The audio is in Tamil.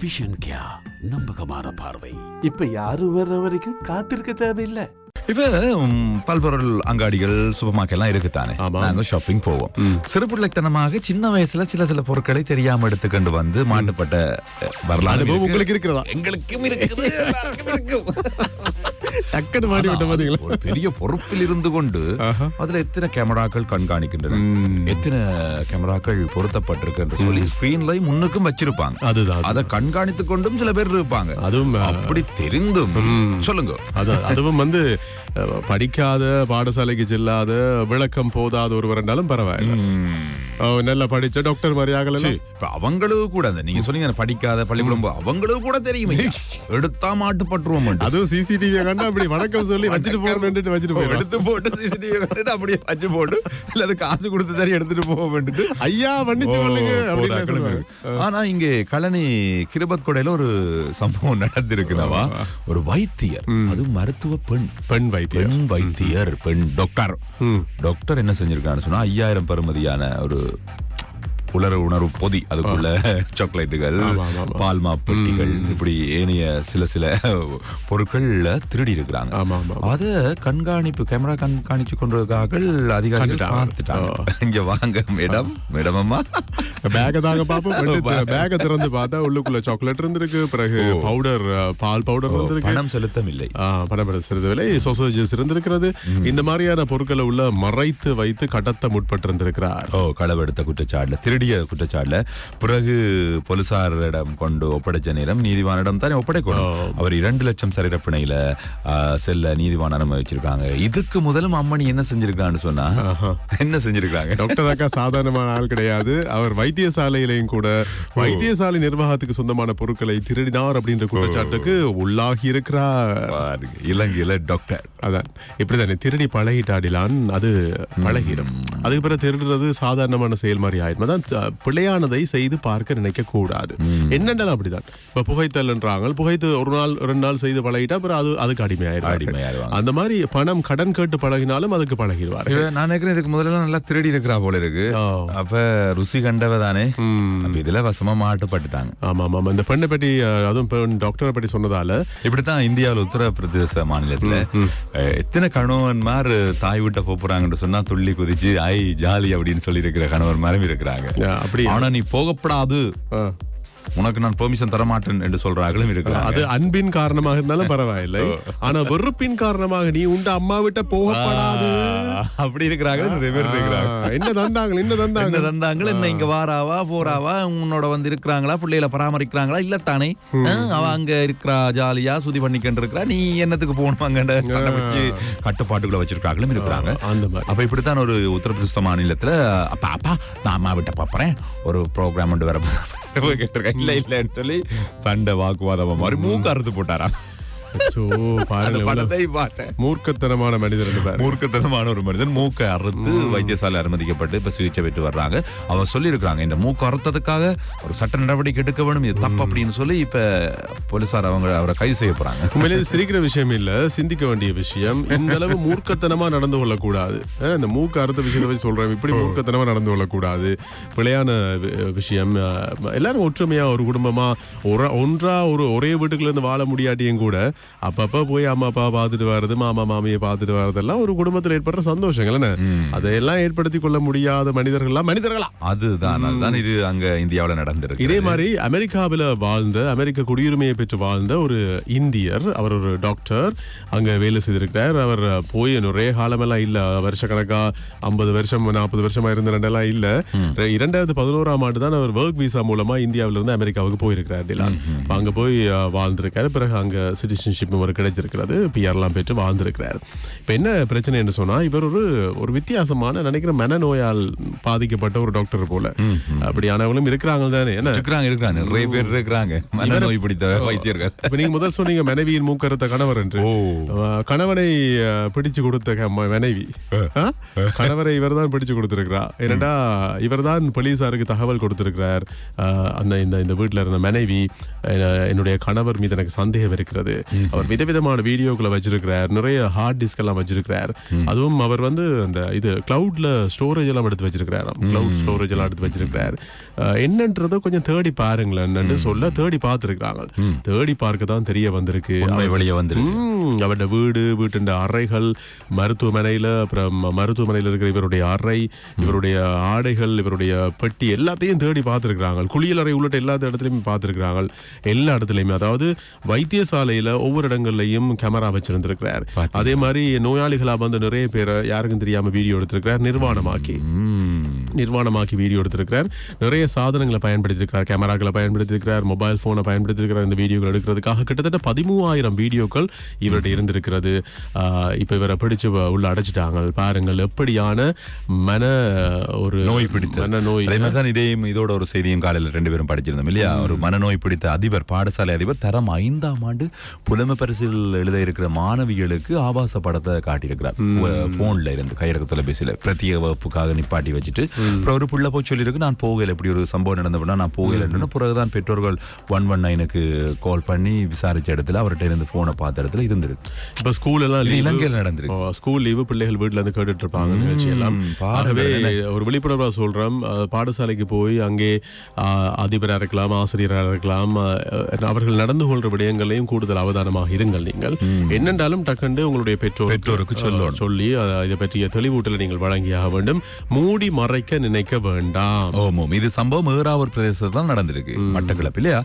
விஷன் கியா நம்பகமான பார்வை. இப்ப யாரும் வர்ற வரைக்கும் காத்திருக்க தேவையில்லை. இப்ப பல்பொருள் அங்காடிகள் சூப்பர் மார்க்கெட் எல்லாம் இருக்குதானே. நாங்க ஷாப்பிங் போவோம். சிறுபிள்ளைத்தனமாக சின்ன வயசுல சில சில பொருட்களை தெரியாம எடுத்துக்கொண்டு வந்து மாட்டுப்பட்ட வரலாறு. உங்களுக்கு இருக்கிறதா? எங்களுக்கும் இருக்குது டக்குன்னு மாட்டி விட்ட பாத்தீங்களா? ஒரு பெரிய பொறுப்பில் இருந்து கொண்டு அதுல எத்தனை கேமராக்கள் கண்காணிக்கின்றன? எத்தனை கேமராக்கள் பொருத்தப்பட்டிருக்கு என்று சொல்லி ஸ்கிரீன்ல முன்னுக்கும் வச்சிருப்பாங்க. அதுதான் அதை கண்காணித்துக் கொண்டும் சில பேர் இருப்பாங்க. அதுவும் அப்படி தெரிந்தும் சொல்லுங்க. அது அதுவும் வந்து படிக்காத பாடசாலைக்கு செல்லாத விளக்கம் போதாத ஒருவர் என்றாலும் பரவாயில்ல. நல்லா படிச்ச டாக்டர் மாதிரி ஆகல அவங்களுக்கு கூட அந்த நீங்க சொன்னீங்க படிக்காத பள்ளிக்கூடம் அவங்களுக்கு கூட தெரியும். எடுத்தா மாட்டுப்பட்டுருவோம் அதுவும் சிசிடிவி கண்டா அப்படி வணக்கம் சொல்லி வச்சுட்டு போறேன்ட்டு வச்சுட்டு போயிடும் எடுத்து போட்டு சிசிடிவி கண்டுட்டு அப்படியே வச்சு போட்டு இல்ல காசு கொடுத்து சரி எடுத்துட்டு போக வேண்டிட்டு ஐயா மன்னிச்சு கொள்ளுங்க. ஆனா இங்கே கழனி கிருபத் கொடையில ஒரு சம்பவம் நடந்திருக்குனவா ஒரு வைத்தியர் அது மருத்துவ பெண். பெண் வைத்தியம் பெண் வைத்தியர் பெண் டாக்டர் டாக்டர் என்ன செஞ்சிருக்கான்னு சொன்னா ஐயாயிரம் பெறுமதியான ஒரு உலர உணர்வு பொதி. அதுக்குள்ள சாக்லேட்டுகள். பால்மா பெட்டிகள் இப்படி ஏனைய சில சில பொருட்கள்ல திருடி இருக்கிறாங்க. அத கண்காணிப்பு கேமரா கண்காணிச்சு கொண்டிருக்கார்கள் அதிகாரிகள். பார்த்துட்டாங்க. இங்க வாங்க மேடம். மேடம் அம்மா. பேக தாங்க பாப்போம் பேக திறந்து பார்த்தா உள்ளுக்குள்ள சாக்லேட் இருந்திருக்கு. பிறகு பவுடர் பால் பவுடர் இருந்திருக்கு. பணம் செலுத்தமில்லை ஆ, பணப்பட சிறிது விலை சொசேஜஸ் இருந்திருக்கிறது. இந்த மாதிரியான பொருட்களை உள்ள மறைத்து வைத்து கடத்த முற்பட்டிருந்திருக்கிறார். ஓ களவெடுத்த குற்றச்சாட்டுல திருடிய குற்றச்சாட்டுல பிறகு போலீசாரிடம் கொண்டு ஒப்படைச்ச நேரம் நீதிவானிடம் தானே ஒப்படைக்கணும் அவர் இரண்டு லட்சம் சரீரப்பிணையில ஆ, செல்ல நீதிவான் அனுமதிச்சிருக்காங்க இதுக்கு முதலும் அம்மணி என்ன செஞ்சிருக்கான்னு சொன்னா என்ன செஞ்சிருக்காங்க டாக்டர் அக்கா சாதாரணமான ஆள் கிடையாது அவர் வைத்தியசாலையிலையும் கூட வைத்தியசாலை நிர்வாகத்துக்கு சொந்தமான பொருட்களை திருடினார் அப்படின்ற குற்றச்சாட்டுக்கு உள்ளாகி இருக்கிறார் இலங்கையில டாக்டர் அதான் இப்படிதானே திருடி பழகிட்டாடிலான் அது பழகிடும் அதுக்கு பிறகு திருடுறது சாதாரணமான செயல் மாதிரி ஆயிடும் அதான் பிழையானதை செய்து பார்க்க நினைக்க கூடாது என்னென்ன அப்படிதான் இப்ப புகைத்தல்ன்றாங்க புகைத்து ஒரு நாள் ரெண்டு நாள் செய்து பழகிட்டா அப்புறம் அது அதுக்கு அடிமையாயிரும். அந்த மாதிரி பணம் கடன் கேட்டு பழகினாலும் அதுக்கு பழகிடுவாரு நான் நினைக்கிறேன் இதுக்கு முதல்ல நல்லா திருடி இருக்கிறா போல இருக்கு. அப்ப ருசி கண்டவ தானே இதுல வசமா மாட்டுப்பட்டுட்டாங்க. ஆமா ஆமா. இந்த பெண்ணை பற்றி அதுவும் பெண் டாக்டரை பற்றி சொன்னதால. இப்படித்தான் இந்தியாவில் உத்தரப்பிரதேச மாநிலத்துல எத்தனை கணவன்மார் தாய் வீட்டை போறாங்கன்னு சொன்னா துள்ளி குதிச்சு ஐ ஜாலி அப்படின்னு சொல்லி இருக்கிற கணவன்மாரும் இருக்கிறாங்க. அப்படி ஆனா நீ போகப்படாது. உனக்கு நான் பெர்மிஷன் தர மாட்டேன் என்று சொல்றாங்களும் இருக்கிறாங்க. அது அன்பின் காரணமாக இருந்தாலும் பரவாயில்லை. ஆனா வெறுப்பின் காரணமாக நீ உண்ட அம்மா விட்ட போகப்படாது. அப்படி இருக்கிறாங்க நிறைய பேர் இருக்கிறாங்க. ஆஹ், என்ன தந்தாங்க என்ன என்ன தந்தாங்க என்ன இங்க வாராவா போறாவா உன்னோட வந்து இருக்கிறாங்களா பிள்ளைகளை பராமரிக்கிறாங்களா? இல்ல தானே. அவ அங்க இருக்கிறா ஜாலியா சுதி பண்ணிக்கிட்டு இருக்கிறா. நீ என்னத்துக்கு போகணும் அங்க சண்டை வச்சு கட்டுப்பாட்டுக்குள்ள வச்சிருக்காங்களும் இருக்கிறாங்க. அப்ப இப்படித்தான் ஒரு உத்தரப்பிரதேச மாநிலத்துல அப்பா அப்பா நான் அம்மா விட்ட பாப்பறேன். ஒரு ப்ரோக்ராம் ஒன்று போய் கேட்டிருக்கேன். இல்லை இல்லைன்னு சொல்லி சண்டை வாக்குவாதம் மாதிரி மூக்கு அறுத்து போட்டாராம். மூர்க்கத்தனமான மனிதர். மூர்க்கத்தனமான ஒரு மனிதன் மூக்கை அறுத்து வைத்தியசாலை அனுமதிக்கப்பட்டு இப்ப சிகிச்சை பெற்று வர்றாங்க. அவர் சொல்லியிருக்கிறாங்க இந்த மூக்கு அறுத்ததுக்காக ஒரு சட்ட நடவடிக்கை எடுக்க வேண்டும் இது தப்பு அப்படின்னு சொல்லி இப்ப போலீசார் அவங்க அவரை கைது செய்ய போறாங்க. உண்மையிலே இது சிரிக்கிற விஷயம் இல்ல சிந்திக்க வேண்டிய விஷயம். இந்த அளவு மூர்க்கத்தனமா நடந்து கொள்ளக்கூடாது. இந்த மூக்கு அறுத்த விஷயத்தை வச்சு சொல்றேன் இப்படி மூர்க்கத்தனமா நடந்து கொள்ளக்கூடாது. பிழையான விஷயம். எல்லாரும் ஒற்றுமையா ஒரு குடும்பமா ஒன்றா ஒரு ஒரே வீட்டுக்குள்ள இருந்து வாழ முடியாட்டியும் கூட அப்பப்ப போய் அம்மா அப்பா பார்த்துட்டு வர்றது மாமா மாமியை பார்த்துட்டு வர்றதெல்லாம் ஒரு குடும்பத்தில் ஏற்படுற சந்தோஷங்கள் என்ன? அதையெல்லாம் ஏற்படுத்தி கொள்ள முடியாத மனிதர்கள்லாம் மனிதர்களா? அதுதான் இது அங்க இந்தியாவுல நடந்திருக்கு இதே மாதிரி அமெரிக்காவில் வாழ்ந்த அமெரிக்க குடியுரிமையை பெற்று வாழ்ந்த ஒரு இந்தியர் அவர் ஒரு டாக்டர் அங்க வேலை செய்திருக்கிறார். அவர் போய் நிறைய காலமெல்லாம் இல்ல. வருஷக்கணக்கா ஐம்பது வருஷம் நாற்பது வருஷமா இருந்த ரெண்டெல்லாம் இல்ல. இரண்டாயிரத்து பதினோராம் ஆண்டு தான் அவர் ஒர்க் விசா மூலமா இந்தியாவில இருந்து அமெரிக்காவுக்கு போயிருக்கிறார் அங்க போய் வாழ்ந்திருக்காரு. பிறகு அங்க சிட்டிசன்ஷிப் அவர் கிடைச்சிருக்கிறது பிஆர்லாம் பெற்று வாழ்ந்திருக்கிறார். இப்ப என்ன பிரச்சனை என்று சொன்னா இவர் ஒரு ஒரு வித்தியாசமான நினைக்கிற மனநோயால் பாதிக்கப்பட்ட ஒரு டாக்டர் போல. அப்படியானவங்களும் இருக்கிறாங்க தானே என்ன? இருக்கிறாங்க இருக்கிறாங்க. நிறைய பேர் இருக்கிறாங்க. மனநோய் பிடித்த வைத்தியர்கள். இப்ப நீங்க முதல் சொன்னீங்க மனைவியின் மூக்கறுத்த கணவர் என்று. கணவனை பிடிச்சு கொடுத்த மனைவி? கணவரை இவர்தான் பிடிச்சு கொடுத்திருக்கிறா. ஏனண்டா இவர்தான் போலீசாருக்கு தகவல் கொடுத்திருக்கிறார். அந்த இந்த இந்த வீட்டுல இருந்த மனைவி என்னுடைய கணவர் மீது எனக்கு சந்தேகம் இருக்கிறது. அவர் விதவிதமான வீடியோக்களை வச்சிருக்கிறார். நிறைய ஹார்ட் டிஸ்க் எல்லாம் வச்சிருக்கிறார். அதுவும் அவர் வந்து அந்த இது கிளவுட்ல ஸ்டோரேஜ் எல்லாம் எடுத்து வச்சிருக்கிறார் கிளவுட் ஸ்டோரேஜ் எல்லாம் எடுத்து வச்சிருக்கிறார். என்னன்றதை கொஞ்சம் தேடி பாருங்களேன்னு சொல்ல தேடி பார்த்துருக்காங்க தேடி பார்க்க தான் தெரிய வந்திருக்கு. வெளியே ம், அவருடைய வீடு வீட்டின் அறைகள் மருத்துவமனையில அப்புறம் மருத்துவமனையில் இருக்கிற இவருடைய அறை இவருடைய ஆடைகள் இவருடைய பெட்டி எல்லாத்தையும் தேடி பார்த்துருக்காங்க குளியலறை உள்ளிட்ட எல்லா இடத்துலையும் பார்த்துருக்காங்க எல்லா இடத்துலையுமே. அதாவது வைத்தியசாலையில ஒவ்வொரு இடங்கள்லையும் கேமரா வச்சிருந்திருக்கிறார். அதே மாதிரி நோயாளிகளா வந்து நிறைய பேரை யாருக்கும் தெரியாம வீடியோ எடுத்திருக்கிறார் நிர்வாணமாக்கி. நிர்வாணமாக்கி வீடியோ எடுத்திருக்கிறார். நிறைய சாதனங்களை பயன்படுத்தியிருக்கிறார். கேமராக்களை பயன்படுத்தியிருக்கிறார். மொபைல் போனை பயன்படுத்தியிருக்கிறார். இந்த வீடியோக்கள் எடுக்கிறதுக்காக கிட்டத்தட்ட பதிமூவாயிரம் வீடியோக்கள் இவர்கிட்ட இருந்திருக்கிறது. இப்ப இவரை பிடிச்சு உள்ள அடைச்சிட்டாங்க. பாருங்கள் எப்படியான மன ஒரு நோய் பிடித்த மன நோய் தான் இதையும் இதோட ஒரு செய்தியும் காலையில ரெண்டு பேரும் படிச்சிருந்தோம் இல்லையா? ஒரு மனநோய் பிடித்த அதிபர் பாடசாலை அதிபர் தரம் ஐந்தாம் ஆண்டு புலமை பரிசில் எழுத இருக்கிற மாணவிகளுக்கு ஆபாச படத்தை காட்டியிருக்கிறார். போன்ல இருந்து கையடக்க தொலைபேசியில. பிரத்யேக வகுப்புக்காக நிப்பாட்டி வச்சுட்டு அப்புறம் ஒரு புள்ள போய் சொல்லியிருக்கு நான் போகல. இப்படி ஒரு சம்பவம் நடந்தப்படா நான் போகலன்னு பிறகுதான் பெற்றோர்கள் ஒன் ஒன் நைனுக்கு கால் பண்ணி விசாரிச்ச இடத்துல அவர்கிட்ட இருந்து போனை பார்த்த இடத்துல இருந்திருக்கு. இப்ப ஸ்கூல் எல்லாம். இலங்கையில் நடந்திருக்கு. ஸ்கூல் லீவு பிள்ளைகள் வீட்ல இருந்து கேட்டுட்டு இருப்பாங்க நிகழ்ச்சி எல்லாம். ஆகவே ஒரு விழிப்புணர்வா சொல்றோம் அஹ், பாடசாலைக்கு போய் அங்கே அஹ், அதிபரா இருக்கலாம் ஆசிரியராக இருக்கலாம் அவர்கள் நடந்து கொள்ற விடயங்களையும் கூடுதல் அவதானமாக இருங்கள் நீங்கள். என்னென்றாலும் டக்குண்டு உங்களுடைய பெற்றோர் பெற்றோருக்கு. சொல்லி இதை பற்றிய தெளிவூட்டலை நீங்கள் வழங்கியாக வேண்டும். மூடி மறைக்க நினைக்க வேண்டாம். ஓமோம் இது சம்பவம் ஏறாவூர் பிரதேசத்தில் தான் நடந்திருக்கு. இல்லையா?